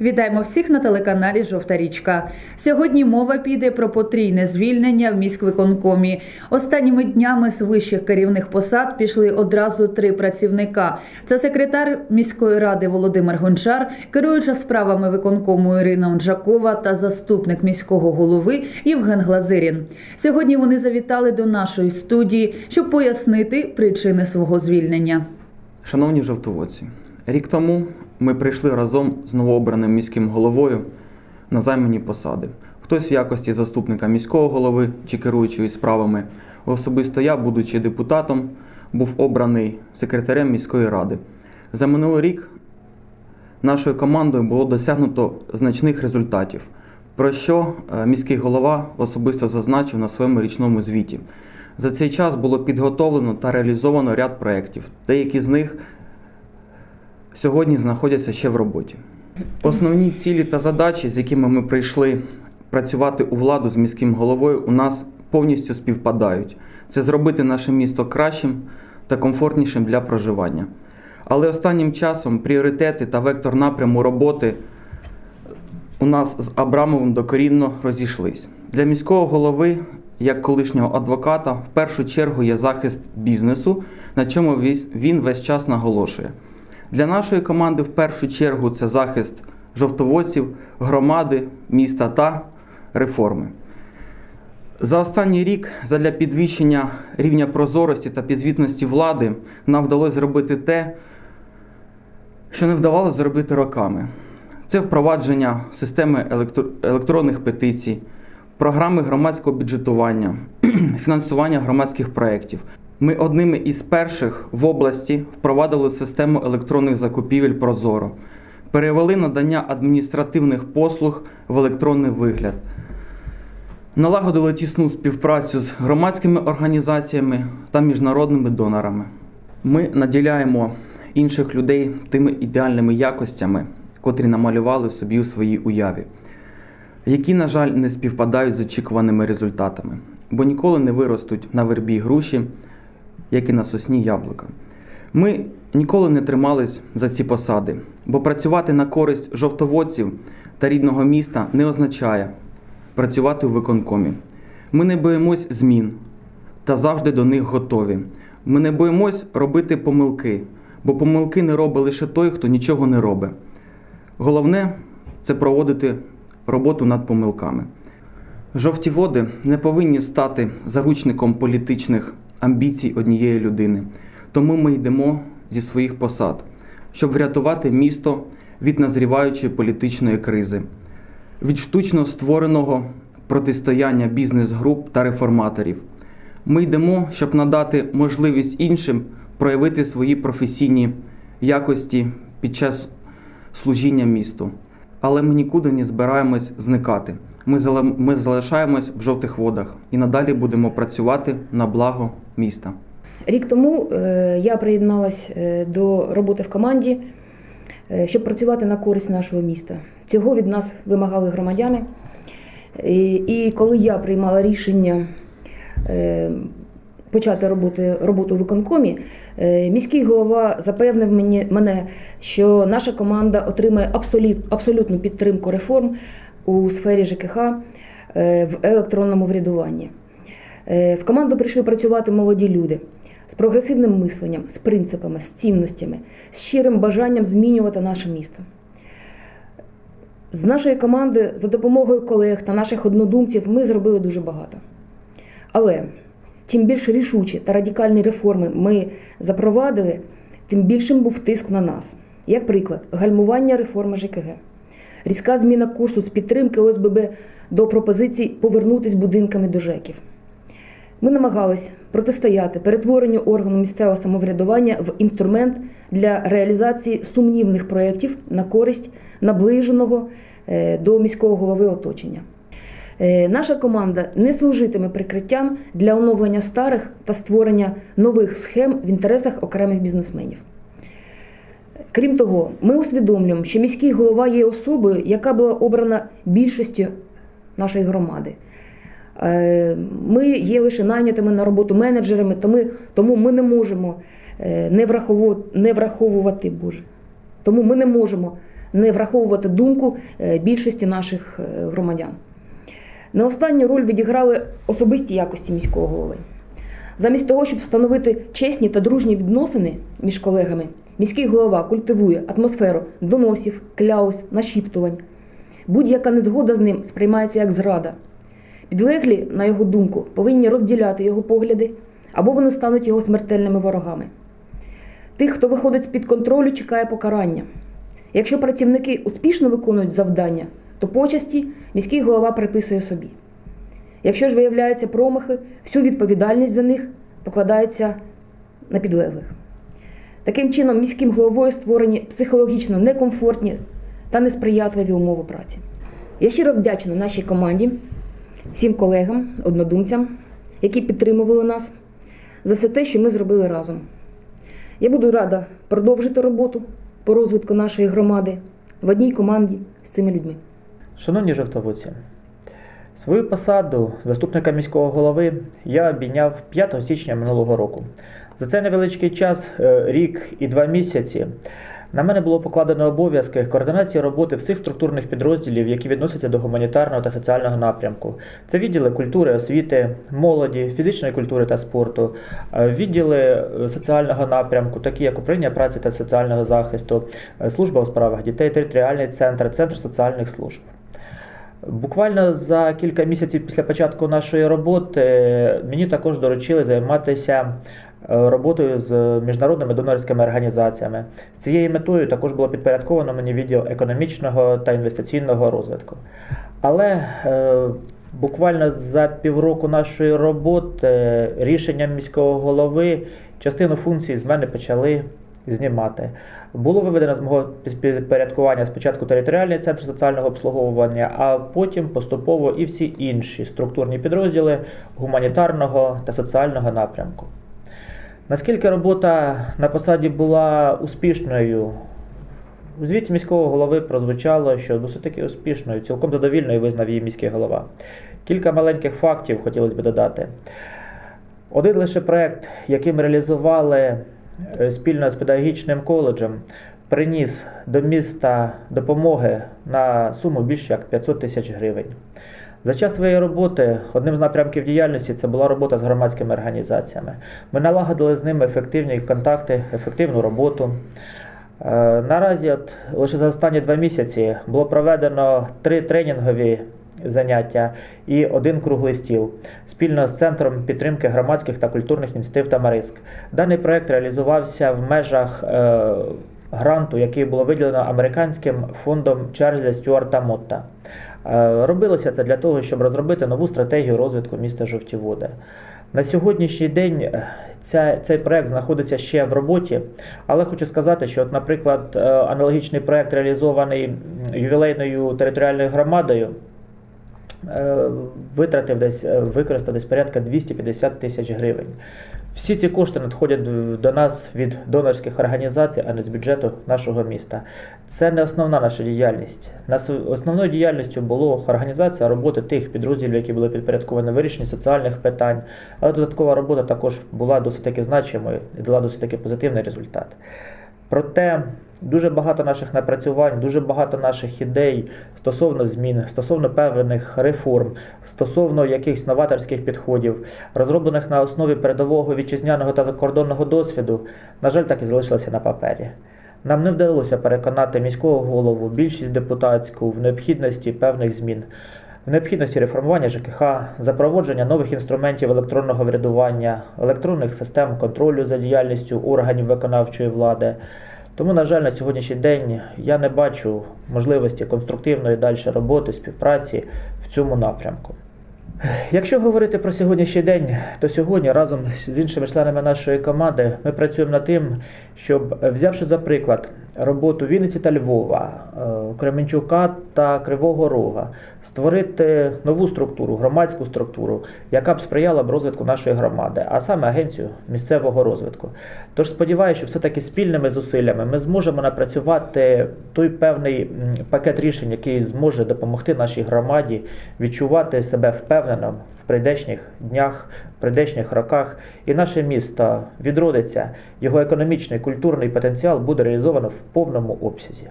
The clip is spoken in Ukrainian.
Вітаємо всіх на телеканалі Жовта річка. Сьогодні мова піде про потрійне звільнення в міськвиконкомі. Останніми днями з вищих керівних посад пішли одразу три працівника: це секретар міської ради Володимир Гончар, керуюча справами виконкому Ірина Онжакова та заступник міського голови Євген Глазирін. Сьогодні вони завітали до нашої студії, щоб пояснити причини свого звільнення. Шановні жовтоводці, рік тому ми прийшли разом з новообраним міським головою на займані посади. Хтось в якості заступника міського голови чи керуючої справами. Особисто я, будучи депутатом, був обраний секретарем міської ради. За минулий рік нашою командою було досягнуто значних результатів, про що е, міський голова особисто зазначив на своєму річному звіті. За цей час було підготовлено та реалізовано ряд проєктів. Деякі з них сьогодні знаходяться ще в роботі. Основні цілі та задачі, з якими ми прийшли працювати у владу з міським головою, у нас повністю співпадають. Це зробити наше місто кращим та комфортнішим для проживання. Але останнім часом пріоритети та вектор напряму роботи у нас з Абрамовим докорінно розійшлись. Для міського голови, як колишнього адвоката, в першу чергу є захист бізнесу, на чому він весь час наголошує. Для нашої команди в першу чергу це захист жовтоводців, громади, міста та реформи. За останній рік задля підвищення рівня прозорості та підзвітності влади нам вдалося зробити те, що не вдавалося зробити роками. Це впровадження системи електро- електронних петицій, програми громадського бюджетування, фінансування громадських проєктів. Ми одними із перших в області впровадили систему електронних закупівель Прозоро, перевели надання адміністративних послуг в електронний вигляд, налагодили тісну співпрацю з громадськими організаціями та міжнародними донорами. Ми наділяємо інших людей тими ідеальними якостями, котрі намалювали собі у своїй уяві, які, на жаль, не співпадають з очікуваними результатами, бо ніколи не виростуть на вербі груші, як і на сосні яблука. Ми ніколи не тримались за ці посади, бо працювати на користь жовтоводців та рідного міста не означає працювати у виконкомі. Ми не боїмось змін та завжди до них готові. Ми не боїмось робити помилки, бо помилки не робить лише той, хто нічого не робить. Головне це проводити роботу над помилками. Жовті води не повинні стати заручником політичних амбіцій однієї людини. Тому ми йдемо зі своїх посад, щоб врятувати місто від назріваючої політичної кризи, від штучно створеного протистояння бізнес-груп та реформаторів. Ми йдемо, щоб надати можливість іншим проявити свої професійні якості під час служіння місту. Але ми нікуди не збираємось зникати. Ми, залишаємось в жовтих водах і надалі будемо працювати на благо міста. Рік тому е, я приєдналась е, до роботи в команді, е, щоб працювати на користь нашого міста. Цього від нас вимагали громадяни. І, коли я приймала рішення почати роботи, роботу у виконкомі, е, міський голова запевнив мені, мене, що наша команда отримає абсолют, абсолютну підтримку реформ у сфері ЖКХ е, в електронному врядуванні. Е, В команду прийшли працювати молоді люди з прогресивним мисленням, з принципами, з цінностями, з щирим бажанням змінювати наше місто. З нашої команди за допомогою колег та наших однодумців ми зробили дуже багато. Але чим більш рішучі та радикальні реформи ми запровадили, тим більшим був тиск на нас. Як приклад, гальмування реформи ЖКГ, різка зміна курсу з підтримки ОСББ до пропозицій повернутись будинками до ЖЕКів. Ми намагались протистояти перетворенню органу місцевого самоврядування в інструмент для реалізації сумнівних проєктів на користь наближеного е, до міського голови оточення. Е, Наша команда не служитиме прикриттям для оновлення старих та створення нових схем в інтересах окремих бізнесменів. Крім того, ми усвідомлюємо, що міський голова є особою, яка була обрана більшістю нашої громади. Е, Ми є лише найнятими на роботу менеджерами, тому, ми не можемо е, не враховувати, не враховувати Боже. Тому ми не можемо не враховувати думку більшості наших громадян. Не останню роль відіграли особисті якості міського голови. Замість того, щоб встановити чесні та дружні відносини між колегами, міський голова культивує атмосферу доносів, кляус, нашіптувань. Будь-яка незгода з ним сприймається як зрада. Підлеглі, на його думку, повинні розділяти його погляди, або вони стануть його смертельними ворогами. Тих, хто виходить з-під контролю, чекає покарання. Якщо працівники успішно виконують завдання, то почасті міський голова приписує собі. Якщо ж виявляються промахи, всю відповідальність за них покладається на підлеглих. Таким чином, міським головою створені психологічно некомфортні та несприятливі умови праці. Я щиро вдячна нашій команді, всім колегам, однодумцям, які підтримували нас за все те, що ми зробили разом. Я буду рада продовжити роботу по розвитку нашої громади в одній команді з цими людьми. Шановні жовтоводці, свою посаду заступника міського голови я обійняв 5 січня минулого року. За цей невеличкий час, е, рік і два місяці, на мене було покладено обов'язки координації роботи всіх структурних підрозділів, які відносяться до гуманітарного та соціального напрямку. Це відділи культури, освіти, молоді, фізичної культури та спорту, е, відділи е, соціального напрямку, такі як управління праці та соціального захисту, служба у справах дітей, територіальний центр, центр соціальних служб. Буквально за кілька місяців після початку нашої роботи мені також доручили займатися е, роботою з міжнародними донорськими організаціями. З цією метою також було підпорядковано мені відділ економічного та інвестиційного розвитку. Але е, буквально за півроку нашої роботи рішенням міського голови частину функцій з мене почали знімати. Було виведено з мого підпорядкування спочатку територіальний центр соціального обслуговування, а потім поступово і всі інші структурні підрозділи гуманітарного та соціального напрямку. Наскільки робота на посаді була успішною, у звіті міського голови прозвучало, що досить таки успішною, цілком задовільною визнав її міський голова. Кілька маленьких фактів хотілося б додати. Один лише проект, який ми реалізували спільно з педагогічним коледжем, приніс до міста допомоги на суму більше як 500 тисяч гривень. За час своєї роботи одним з напрямків діяльності це була робота з громадськими організаціями. Ми налагодили з ними ефективні контакти, ефективну роботу. Е, Наразі, от, лише за останні два місяці було проведено три тренінгові заняття і один круглий стіл спільно з центром підтримки громадських та культурних ініціатив Тамариск. Даний проект реалізувався в межах е, гранту, який було виділено американським фондом Чарльза Стюарта Мотта. Е, Робилося це для того, щоб розробити нову стратегію розвитку міста Жовті Води. На сьогоднішній день е, ця, цей проект знаходиться ще в роботі, але хочу сказати, що, от, наприклад, аналогічний проект реалізований ювілейною територіальною громадою. Е, Витратив десь, е, використав десь порядка 250 тисяч гривень. Всі ці кошти надходять до нас від донорських організацій, а не з бюджету нашого міста. Це не основна наша діяльність. Нас основною діяльністю було організація роботи тих підрозділів, які були підпорядковані вирішенні соціальних питань. Але додаткова робота також була досить таки значимою і дала досить таки позитивний результат. Проте дуже багато наших напрацювань, дуже багато наших ідей стосовно змін, стосовно певних реформ, стосовно якихось новаторських підходів, розроблених на основі передового вітчизняного та закордонного досвіду, на жаль, так і залишилися на папері. Нам не вдалося переконати міського голову, більшість депутатську в необхідності певних змін. В необхідності реформування ЖКХ, запровадження нових інструментів електронного врядування, електронних систем контролю за діяльністю органів виконавчої влади. Тому, на жаль, на сьогоднішній день я не бачу можливості конструктивної далі роботи, співпраці в цьому напрямку. Якщо говорити про сьогоднішній день, то сьогодні разом з іншими членами нашої команди ми працюємо над тим, щоб, взявши за приклад роботу Вінниці та Львова, е, Кременчука та Кривого Рога, створити нову структуру, громадську структуру, яка б сприяла б розвитку нашої громади, а саме агенцію місцевого розвитку. Тож сподіваюся, що все-таки спільними зусиллями ми зможемо напрацювати той певний пакет рішень, який зможе допомогти нашій громаді відчувати себе впевнено в прийдешніх днях, в прийдешніх роках, і наше місто відродиться, його економічний культурний потенціал буде реалізовано в повному обсязі.